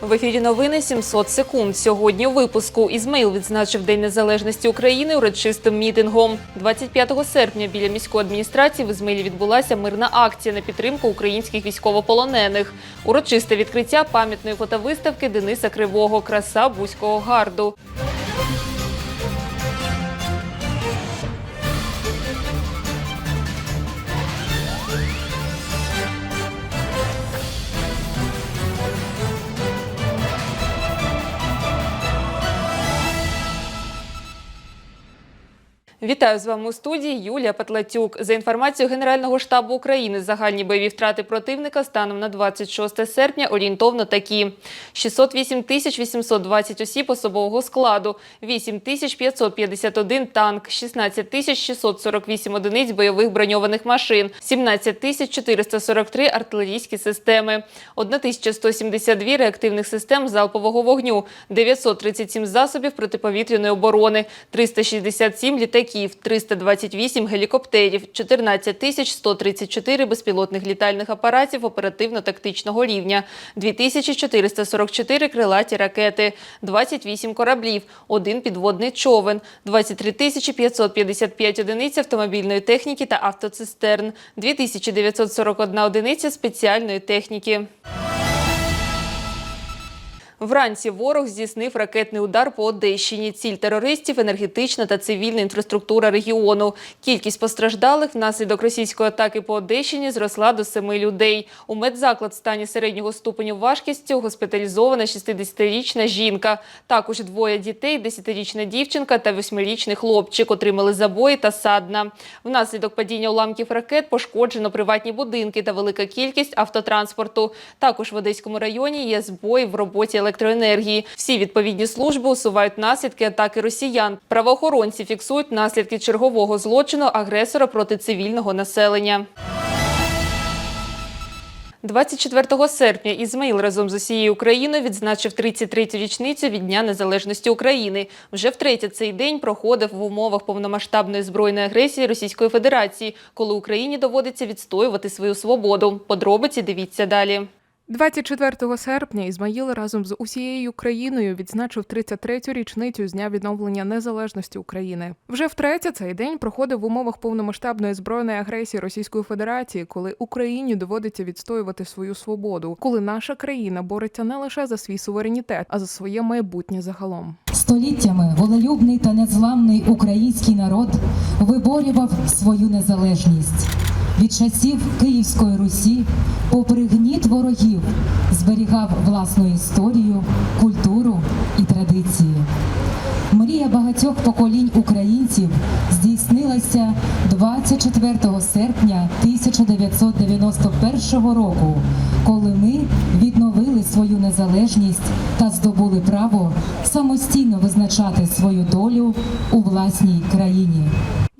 В ефірі новини 700 секунд. Сьогодні у випуску Ізмаїл відзначив День Незалежності України урочистим мітингом. 25 серпня біля міської адміністрації в Ізмаїлі відбулася мирна акція на підтримку українських військовополонених. Урочисте відкриття пам'ятної фотовиставки Дениса Кривого Краса Бузького гарду. Вітаю з вами у студії Юлія Патлатюк. За інформацією Генерального штабу України, загальні бойові втрати противника станом на 26 серпня орієнтовно такі: 608 тисяч 820 осіб особового складу, 8 тисяч 551 танк, 16 тисяч 648 одиниць бойових броньованих машин, 17 тисяч 443 артилерійські системи, 1172 реактивних систем залпового вогню, 937 засобів протиповітряної оборони, 367 літаків, 328 гелікоптерів, 14 тисяч 134 безпілотних літальних апаратів оперативно-тактичного рівня, 2444 крилаті ракети, 28 кораблів, один підводний човен, 23 тисячі 555 одиниць автомобільної техніки та автоцистерн, 2941 одиниця спеціальної техніки. Вранці ворог здійснив ракетний удар по Одещині. Ціль терористів – енергетична та цивільна інфраструктура регіону. Кількість постраждалих внаслідок російської атаки по Одещині зросла до семи людей. У медзаклад в стані середнього ступеню важкості госпіталізована 60-річна жінка. Також двоє дітей, 10-річна дівчинка та 8-річний хлопчик отримали забої та садна. Внаслідок падіння уламків ракет пошкоджено приватні будинки та велика кількість автотранспорту. Також в Одеському районі є збої в роботі електроенергії. Всі відповідні служби усувають наслідки атаки росіян. Правоохоронці фіксують наслідки чергового злочину агресора проти цивільного населення. 24 серпня Ізмаїл разом з усією Україною відзначив 33-ю річницю від Дня Незалежності України. Вже втретє цей день проходив в умовах повномасштабної збройної агресії Російської Федерації, коли Україні доводиться відстоювати свою свободу. Подробиці дивіться далі. 24 серпня Ізмаїл разом з усією країною відзначив 33-ю річницю з дня відновлення незалежності України. Вже втретє цей день проходив в умовах повномасштабної збройної агресії Російської Федерації, коли Україні доводиться відстоювати свою свободу, коли наша країна бореться не лише за свій суверенітет, а за своє майбутнє загалом. Століттями волелюбний та незламний український народ виборював свою незалежність. Від часів Київської Русі, попри гніт ворогів, зберігав власну історію, культуру і традиції. Мрія багатьох поколінь українців здійснилася 24 серпня 1991 року, коли ми відновили свою незалежність та здобули право самостійно визначати свою долю у власній країні.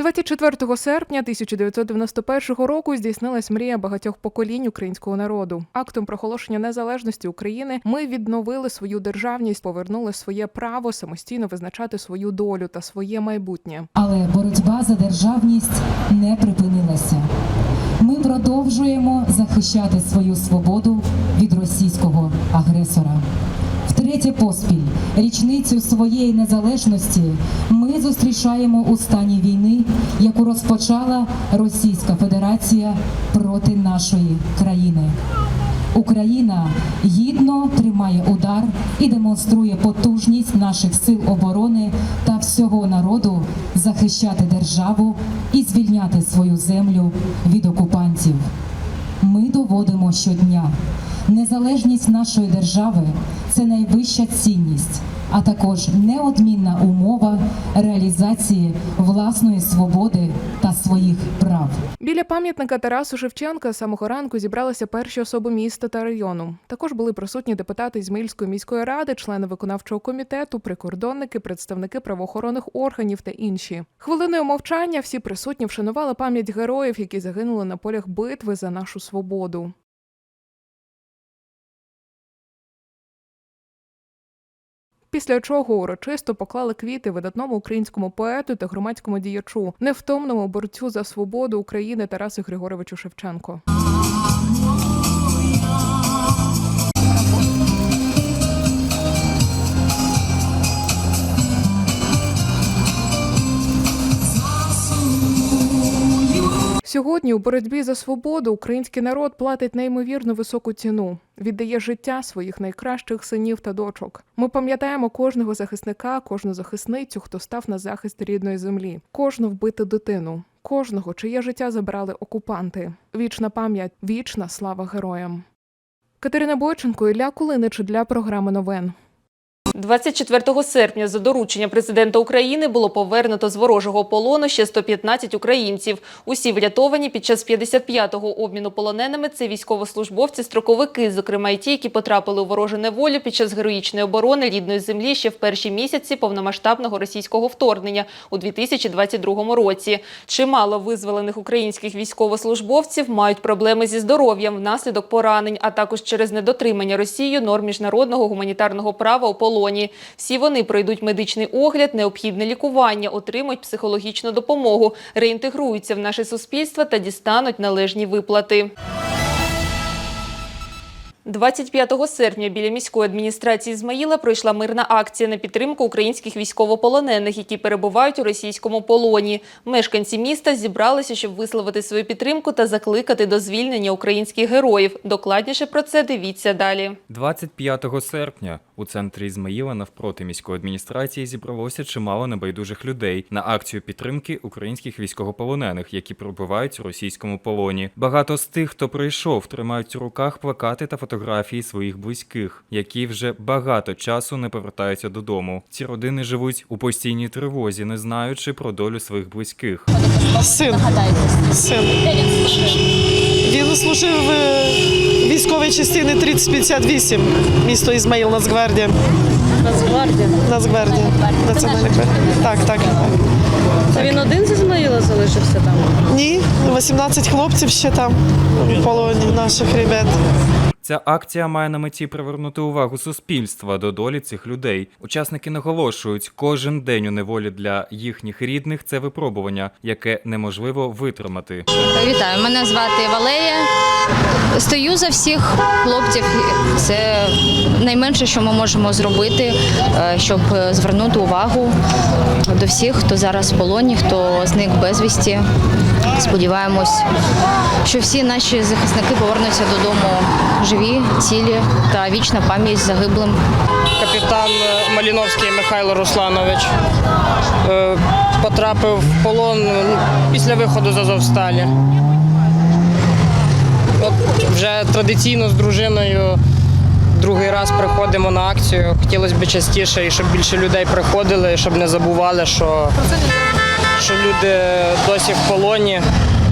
24 серпня 1991 року здійснилась мрія багатьох поколінь українського народу. Актом проголошення незалежності України ми відновили свою державність, повернули своє право самостійно визначати свою долю та своє майбутнє. Але боротьба за державність не припинилася. Ми продовжуємо захищати свою свободу від російського агресора. Втретє поспіль річницю своєї незалежності ми зустрічаємо у стані війни, яку розпочала Російська Федерація проти нашої країни. Україна гідно тримає удар і демонструє потужність наших сил оборони та всього народу захищати державу і звільняти свою землю від окупантів. Ми доводимо щодня. Незалежність нашої держави це найвища цінність, а також неодмінна умова реалізації власної свободи та своїх прав. Біля пам'ятника Тарасу Шевченка з самого ранку зібралися перші особи міста та району. Також були присутні депутати Ізмаїльської міської ради, члени виконавчого комітету, прикордонники, представники правоохоронних органів та інші. Хвилиною мовчання всі присутні вшанували пам'ять героїв, які загинули на полях битви за нашу свободу. Після чого урочисто поклали квіти видатному українському поету та громадському діячу, невтомному борцю за свободу України Тарасу Григоровичу Шевченко. Сьогодні у боротьбі за свободу український народ платить неймовірно високу ціну, віддає життя своїх найкращих синів та дочок. Ми пам'ятаємо кожного захисника, кожну захисницю, хто став на захист рідної землі, кожну вбиту дитину, кожного, чиє життя забрали окупанти. Вічна пам'ять, вічна слава героям. Катерина Бойченко, Ілля Кулинич для програми новин. 24 серпня за дорученням президента України було повернуто з ворожого полону ще 115 українців. Усі врятовані під час 55-го обміну полоненими. Це військовослужбовці, строковики, зокрема й ті, які потрапили у ворожу неволю під час героїчної оборони рідної землі ще в перші місяці повномасштабного російського вторгнення у 2022 році. Чимало визволених українських військовослужбовців мають проблеми зі здоров'ям внаслідок поранень, а також через недотримання Росією норм міжнародного гуманітарного права у полоні. Всі вони пройдуть медичний огляд, необхідне лікування, отримують психологічну допомогу, реінтегруються в наше суспільство та дістануть належні виплати. 25 серпня біля міської адміністрації Ізмаїла пройшла мирна акція на підтримку українських військовополонених, які перебувають у російському полоні. Мешканці міста зібралися, щоб висловити свою підтримку та закликати до звільнення українських героїв. Докладніше про це дивіться далі. 25 серпня у центрі Ізмаїла навпроти міської адміністрації зібралося чимало небайдужих людей на акцію підтримки українських військовополонених, які перебувають у російському полоні. Багато з тих, хто прийшов, тримають у руках плакати та фотографії своїх близьких, які вже багато часу не повертаються додому. Ці родини живуть у постійній тривозі, не знаючи про долю своїх близьких. Син. Син. Він служив е, в військовій частині 3058, місто Ізмаїл, Нацгвардія. Нацгвардія. Нацгвардія. Національна гвардія. Так, так. Це він один з Ізмаїла залишився там. Ні, 18 хлопців ще там в полоні наших ребят. Ця акція має на меті привернути увагу суспільства до долі цих людей. Учасники наголошують, кожен день у неволі для їхніх рідних це випробування, яке неможливо витримати. Вітаю, мене звати Валерія. Стою за всіх хлопців. Це найменше, що ми можемо зробити, е, щоб звернути увагу до всіх, хто зараз в полоні, хто зник безвісті. Сподіваємось, що всі наші захисники повернуться додому живі, цілі та вічна пам'ять загиблим. капітан е, Маліновський Михайло Русланович е, потрапив в полон ну, після виходу з Азовсталі. От вже традиційно з дружиною другий раз приходимо на акцію. Хотілося б частіше, і щоб більше людей приходили, щоб не забували, що, що люди досі в полоні,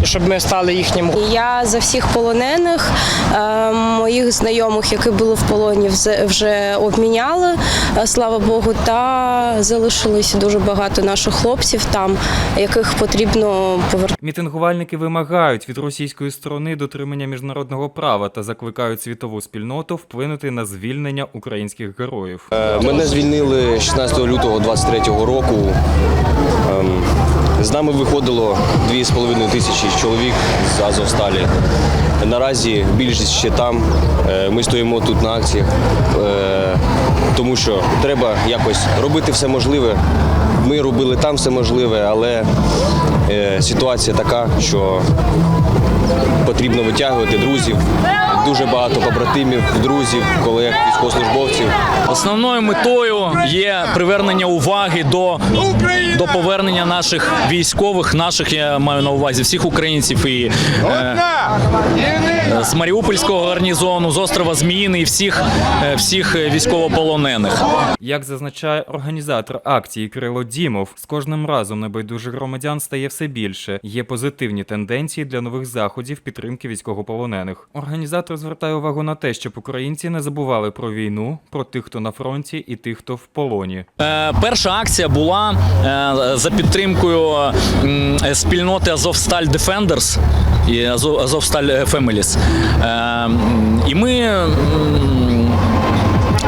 щоб ми стали їхнім Я за всіх полонених е, моїх знайомих, які були в полоні, вже обміняли, е, слава Богу, та залишилось дуже багато наших хлопців там, яких потрібно повернути. Мітингувальники вимагають від російської сторони дотримання міжнародного права та закликають світову спільноту вплинути на звільнення українських героїв. Мене звільнили 16 лютого 23 року. Ем, З нами виходило 2,5 тисячі чоловік з Азовсталі. Наразі більшість ще там. Е, Ми стоїмо тут на акціях, е, тому що треба якось робити все можливе. Ми робили там все можливе, але е, ситуація така, що потрібно витягувати друзів. Дуже багато побратимів, друзів, колег, військовослужбовців. Основною метою є привернення уваги до, до повернення наших військових, наших я маю на увазі всіх українців і е, з Маріупольського гарнізону, з острова Зміїний, і всіх, е, всіх військовополонених. Як зазначає організатор акції Кирило Дімов, з кожним разом небайдужих громадян стає все більше. Є позитивні тенденції для нових заходів підтримки військовополонених. Організатор звертає увагу на те, щоб українці не забували про війну, про тих, хто на фронті, і тих, хто в полоні. Е, перша акція була е, за підтримкою м, спільноти Азовсталь Defenders і Азов, Азовсталь Families. Е, і ми.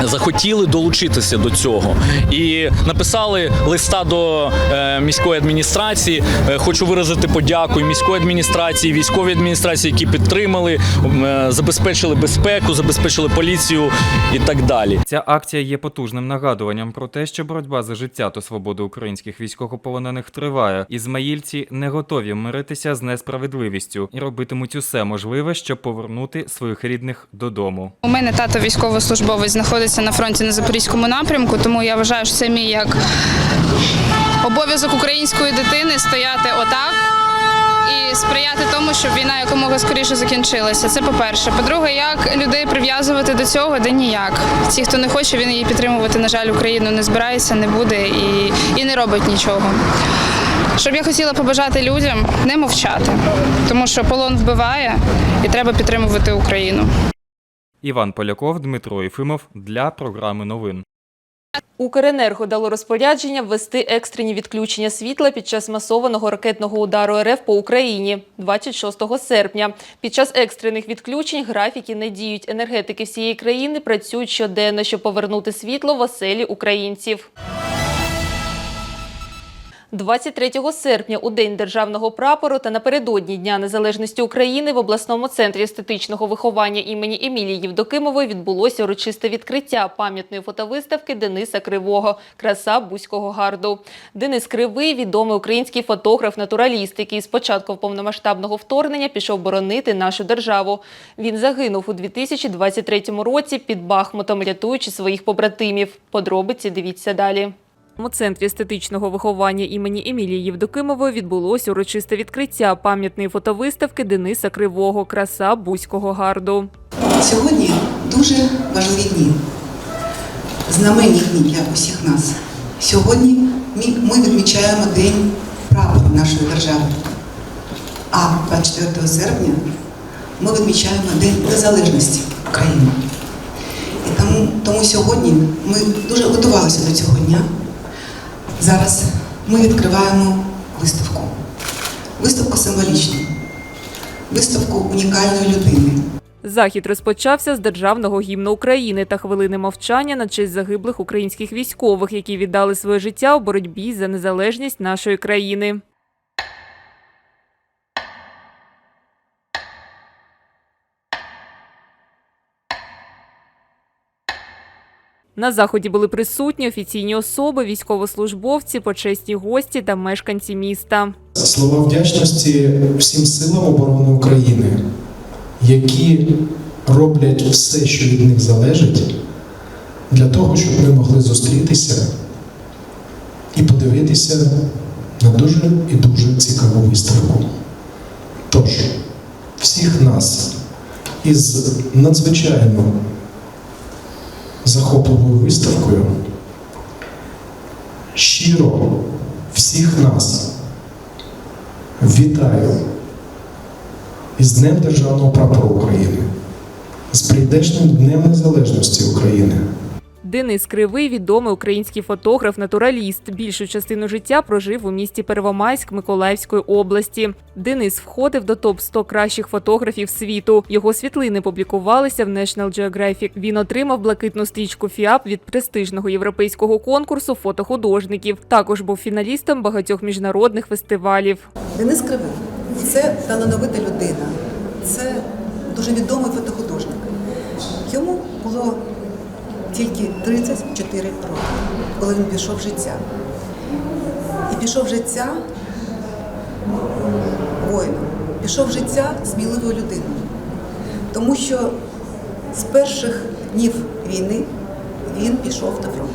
Захотіли долучитися до цього і написали листа до е, міської адміністрації. Е, Хочу виразити подяку і міської адміністрації, і військовій адміністрації, які підтримали, е, забезпечили безпеку, забезпечили поліцію і так далі. Ця акція є потужним нагадуванням про те, що боротьба за життя та свободу українських військовополонених триває. Ізмаїльці не готові миритися з несправедливістю і робитимуть усе можливе, щоб повернути своїх рідних додому. У мене тато військовослужбовець знаходиться на фронті на запорізькому напрямку, тому я вважаю, що це мій як обов'язок української дитини стояти отак і сприяти тому, щоб війна якомога скоріше закінчилася. Це по-перше. По-друге, як людей прив'язувати до цього, де ніяк. Ті, хто не хоче, він її підтримувати, на жаль, Україну не збирається, не буде і, і не робить нічого. Щоб я хотіла побажати людям не мовчати, тому що полон вбиває і треба підтримувати Україну. Іван Поляков, Дмитро Єфимов для програми новин. Укренерго дало розпорядження ввести екстрені відключення світла під час масованого ракетного удару РФ по Україні 26 серпня. Під час екстрених відключень графіки не діють. Енергетики всієї країни працюють щоденно, щоб повернути світло в оселі українців. 23 серпня у День державного прапору та напередодні Дня Незалежності України в обласному центрі естетичного виховання імені Емілії Євдокимової відбулося урочисте відкриття пам'ятної фотовиставки Дениса Кривого Краса Бузького гарду. Денис Кривий відомий український фотограф-натураліст, який з початку повномасштабного вторгнення пішов боронити нашу державу. Він загинув у 2023 році під Бахмутом, рятуючи своїх побратимів. Подробиці дивіться далі. У центрі естетичного виховання імені Емілії Євдокимової відбулося урочисте відкриття пам'ятної фотовиставки Дениса Кривого Краса Бузького гарду. Сьогодні дуже важливі дні, знаменні дні для усіх нас. Сьогодні ми- відмічаємо День прапору нашої держави. А 24 серпня ми відмічаємо День Незалежності України. І тому, тому сьогодні ми дуже готувалися до цього дня. Зараз ми відкриваємо виставку. Виставку символічну, виставку унікальної людини. Захід розпочався з державного гімну України та хвилини мовчання на честь загиблих українських військових, які віддали своє життя у боротьбі за незалежність нашої країни. На заході були присутні офіційні особи, військовослужбовці, почесні гості та мешканці міста. Слова вдячності всім силам оборони України, які роблять все, що від них залежить, для того, щоб ми могли зустрітися і подивитися на дуже і дуже цікаву виставку. Тож, всіх нас із надзвичайно захопливою виставкою щиро всіх нас Вітаю із Днем Державного прапору України, з прийдешнім Днем Незалежності України. Денис Кривий відомий український фотограф-натураліст. Більшу частину життя прожив у місті Первомайськ Миколаївської області. Денис входив до топ 100 кращих фотографів світу. Його світлини публікувалися в National Geographic. Він отримав блакитну стрічку ФІАП від престижного європейського конкурсу фотохудожників. Також був фіналістом багатьох міжнародних фестивалів. Денис Кривий це талановита людина, це дуже відомий фотохудожник. Йому було тільки 34 роки, коли він пішов в життя. І пішов в життя воїном, пішов в життя сміливою людиною. Тому що з перших днів війни він пішов на фронт.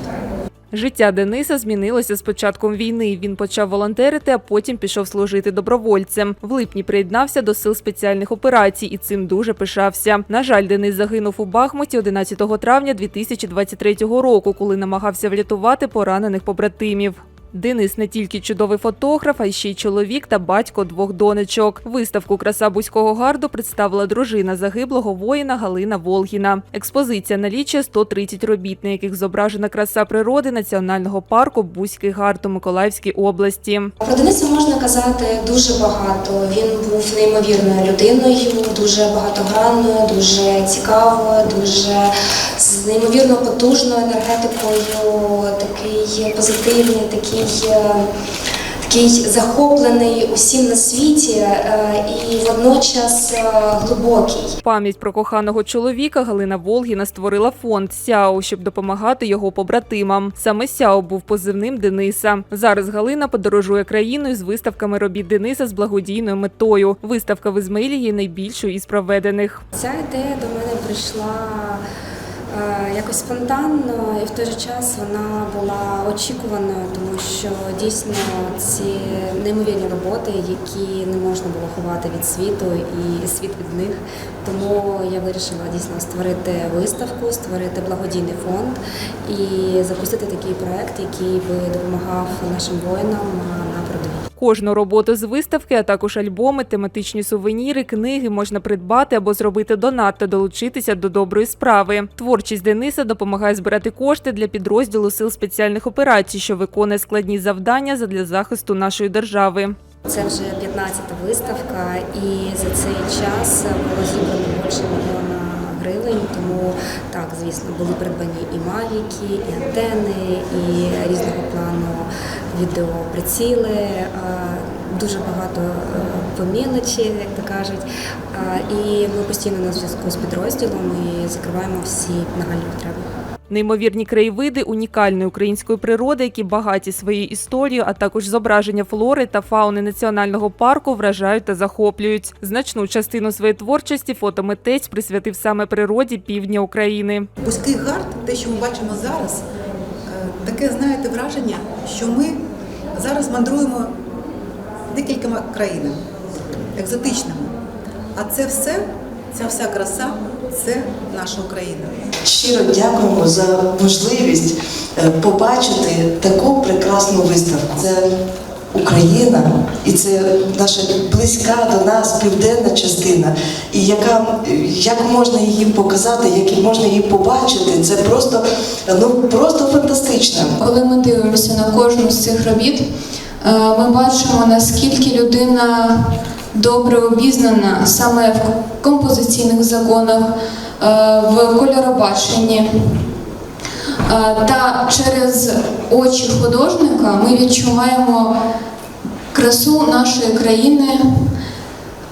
Життя Дениса змінилося з початком війни. Він почав волонтерити, а потім пішов служити добровольцем. В липні приєднався до сил спеціальних операцій і цим дуже пишався. На жаль, Денис загинув у Бахмуті 11 травня 2023 року, коли намагався врятувати поранених побратимів. Денис не тільки чудовий фотограф, а й ще й чоловік та батько двох донечок. Виставку Краса Бузького гарду представила дружина загиблого воїна Галина Волгіна. Експозиція налічує 130 робіт, на яких зображена краса природи національного парку Бузький гард у Миколаївській області. Про Дениса можна казати дуже багато. Він був неймовірною людиною, дуже багатогранною, дуже цікавою, дуже з неймовірно потужною енергетикою, такий позитивний, такий, е, такий захоплений усім на світі е, і водночас е, глибокий. Пам'ять про коханого чоловіка Галина Волгіна створила фонд Сяо, щоб допомагати його побратимам. Саме Сяо був позивним Дениса. Зараз Галина подорожує країною з виставками робіт Дениса з благодійною метою. Виставка в Ізмаїлі є найбільшою із проведених. Ця ідея до мене прийшла якось спонтанно, і в той же час вона була очікуваною, тому що дійсно ці неймовірні роботи, які не можна було ховати від світу, і світ від них. Тому я вирішила дійсно створити виставку, створити благодійний фонд і запустити такий проект, який би допомагав нашим воїнам е. Кожну роботу з виставки, а також альбоми, тематичні сувеніри, книги можна придбати або зробити донат та долучитися до доброї справи. Творчість Дениса допомагає збирати кошти для підрозділу сил спеціальних операцій, що виконує складні завдання задля захисту нашої держави. Це вже 15-та виставка, і за цей час було зібрано більше мільйона гривень. Тому так, звісно, були придбані і мавіки, і антени, і різного відеоприціли. е, Дуже багато е, по мілочі, як то кажуть. Е, І ми постійно на зв'язку з підрозділом і закриваємо всі нагальні потреби. Неймовірні краєвиди унікальної української природи, які багаті своєю історією, а також зображення флори та фауни національного парку вражають та захоплюють. Значну частину своєї творчості фотомитець присвятив саме природі півдня України. Бузький гард, те, що ми бачимо зараз, таке, знаєте, враження, що ми зараз мандруємо декількома країнами екзотичними. А це все, ця вся краса це наша Україна. Щиро дякуємо за можливість е, побачити таку прекрасну виставку. Це Україна, і це наша близька до нас південна частина. І яка як можна її показати, як можна її побачити, це просто ну просто фантастично. Коли ми дивимося на кожну з цих робіт, е, ми бачимо, наскільки людина добре обізнана саме в композиційних законах, е, в кольоробаченні. Е, Та через очі художника ми відчуваємо красу нашої країни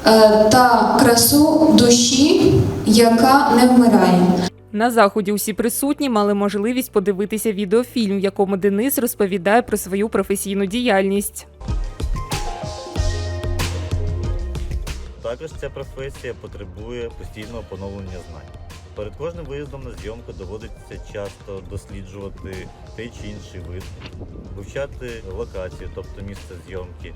е, та красу душі, яка не вмирає. На заході усі присутні мали можливість подивитися відеофільм, в якому Денис розповідає про свою професійну діяльність. Також ця професія потребує постійного поновлення знань. Перед кожним виїздом на зйомку доводиться часто досліджувати той чи інший вид, вивчати локацію, тобто місце зйомки,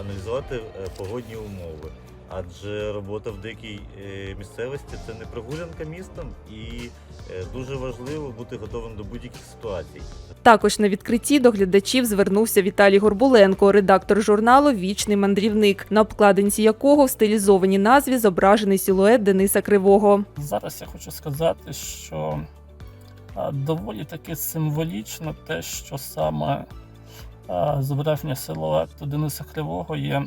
аналізувати е, погодні умови. Адже робота в дикій е, місцевості це не прогулянка містом, і е, дуже важливо бути готовим до будь-яких ситуацій. Також на відкритті до глядачів звернувся Віталій Горбуленко, редактор журналу Вічний мандрівник, на обкладинці якого в стилізованій назві зображений силует Дениса Кривого. Зараз я хочу сказати, що доволі таки символічно те, що саме зображення силуету Дениса Кривого є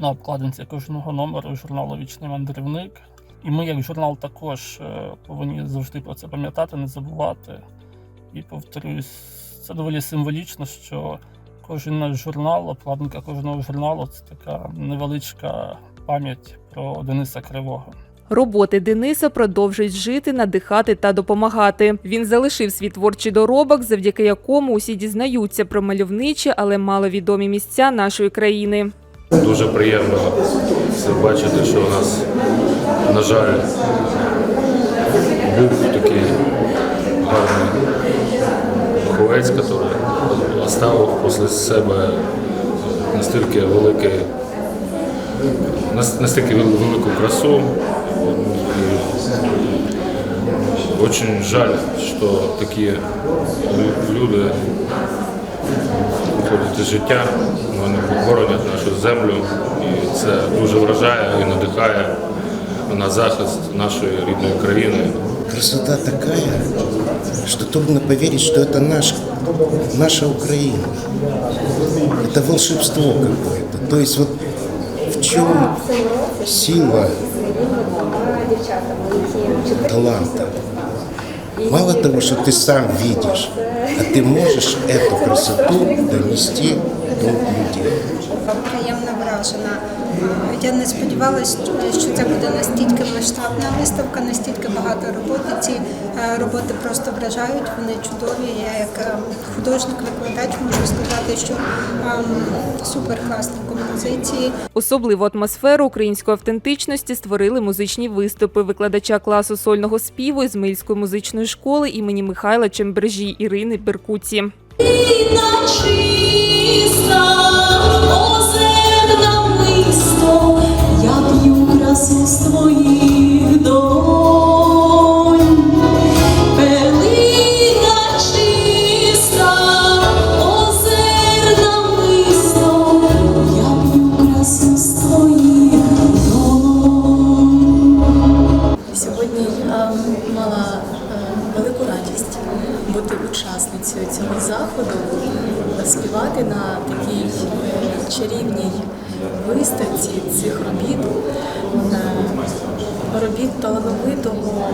на обкладинці кожного номеру журналу Вічний мандрівник. І ми, як журнал, також е, повинні завжди про це пам'ятати, не забувати. І повторюсь, це доволі символічно, що кожен наш журнал, обкладинка кожного журналу це така невеличка пам'ять про Дениса Кривого. Роботи Дениса продовжують жити, надихати та допомагати. Він залишив свій творчий доробок, завдяки якому усі дізнаються про мальовничі, але маловідомі місця нашої країни. Дуже приємно бачити, що у нас, на жаль, був такий гарний ховець, який оставив після себе настільки великий, настільки велику красу. І Очень жаль, що такі люди виходять із життя, вони боронять нашу землю, і це дуже вражає і надихає на захист нашої рідної країни. Красота такая, что трудно поверить, что это наш, наша Украина. Это волшебство какое-то. То есть вот в чем сила таланта. Мало того, что ты сам видишь, а ты можешь эту красоту донести до людей. приємно вражена. Я не сподівалася, що це буде настільки масштабна виставка, настільки багато роботи. Ці е, роботи просто вражають, вони чудові. Я як е, художник-викладач можу сказати, що ем, супер класні композиції. Особливу атмосферу української автентичності створили музичні виступи викладача класу сольного співу Ізмаїльської музичної школи імені Михайла Чембержі Ірини Беркуці. Я п'ю красу з твоїх заходу, співати на такій чарівній виставці цих робіт, е, робіт талановитого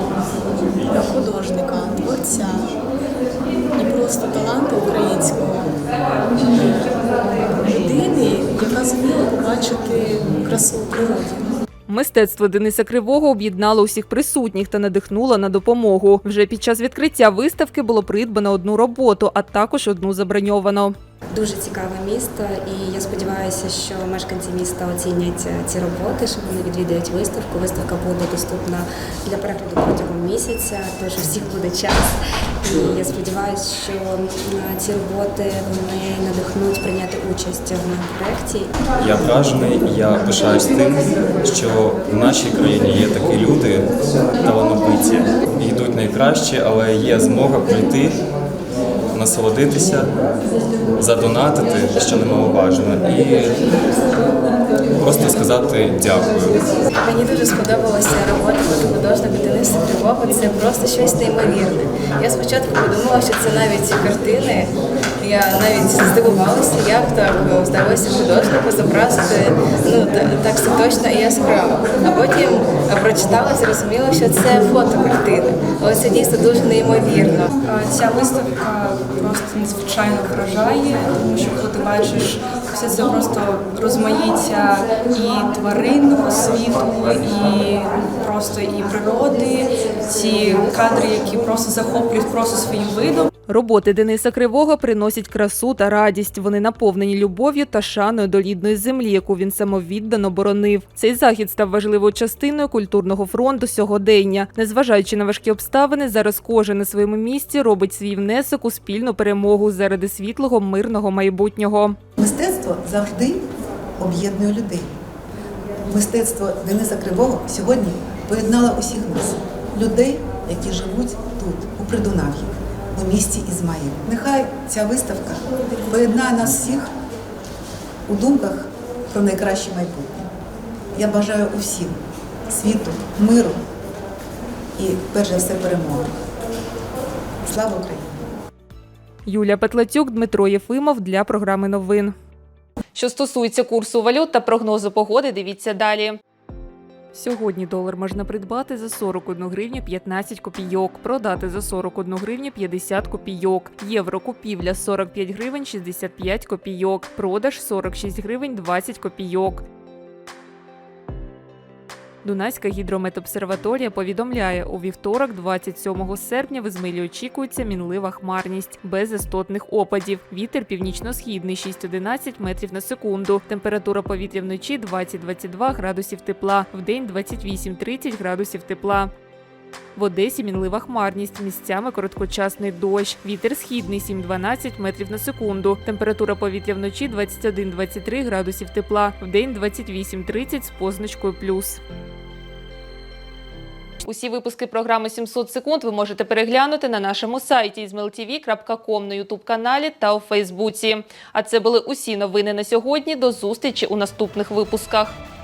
художника, творця і просто таланту українського людини, яка зуміла побачити красу у природі. Мистецтво Дениса Кривого об'єднало усіх присутніх та надихнуло на допомогу. Вже під час відкриття виставки було придбано одну роботу, а також одну заброньовано. Дуже цікаве місто, і я сподіваюся, що мешканці міста оцінять е, ці роботи, що вони відвідають виставку. Виставка буде доступна для перегляду протягом місяця, тож у всіх буде час. І я сподіваюся, що ці роботи вони надихнуть прийняти участь в моєму проєкті. Я вражений, я пишаюсь тим, що в нашій країні є такі люди талановиті, йдуть найкраще, але є змога прийти, насолодитися, задонатити, що немаловажно, і просто сказати дякую. Мені дуже сподобалася робота художника Дениса Кривого. Це просто щось неймовірне. Я спочатку подумала, що це навіть картини. Я навіть здивувалася, як так вдалося художнику зобразити ну та- так все точно і яскраво. А потім прочитала, зрозуміла, що це фотокартини. Але це дійсно дуже неймовірно. Ця виставка просто надзвичайно вражає, тому що коли ти бачиш все це просто розмаїття і тваринного світу, і просто і природи, ці кадри, які просто захоплюють просто своїм видом. Роботи Дениса Кривого приносять красу та радість. Вони наповнені любов'ю та шаною до рідної землі, яку він самовіддано боронив. Цей захід став важливою частиною культурного фронту сьогодення. Незважаючи на важкі обставини, зараз кожен на своєму місці робить свій внесок у спільну перемогу заради світлого мирного майбутнього. Мистецтво завжди об'єднує людей. Мистецтво Дениса Кривого сьогодні поєднало усіх нас, людей, які живуть тут, у Придунав'ї, у місті Ізмаїл. Нехай ця виставка поєднає нас всіх у думках про найкраще майбутнє. Я бажаю усім світу, миру і, перш за все, перемоги. Слава Україні! Юлія Петлацюк, Дмитро Єфимов для програми новин. Що стосується курсу валют та прогнозу погоди, дивіться далі. Сьогодні долар можна придбати за 41 гривню 15 копійок, продати за 41 гривню 50 копійок. Євро купівля 45 гривень 65 копійок, продаж 46 гривень 20 копійок. Дунайська гідрометобсерваторія повідомляє, у вівторок, 27 серпня, в Ізмилі очікується мінлива хмарність без істотних опадів. Вітер північно-східний 6-11 метрів на секунду. Температура повітря вночі 20-22 градусів тепла, вдень 28-30 градусів тепла. В Одесі мінлива хмарність, місцями короткочасний дощ. Вітер східний 7-12 метрів на секунду. Температура повітря вночі 21-23 градусів тепла, вдень 28-30 з позначкою плюс. Усі випуски програми 700 секунд ви можете переглянути на нашому сайті izmailtv.com, на ютуб-каналі та у Фейсбуці. А це були усі новини на сьогодні. До зустрічі у наступних випусках.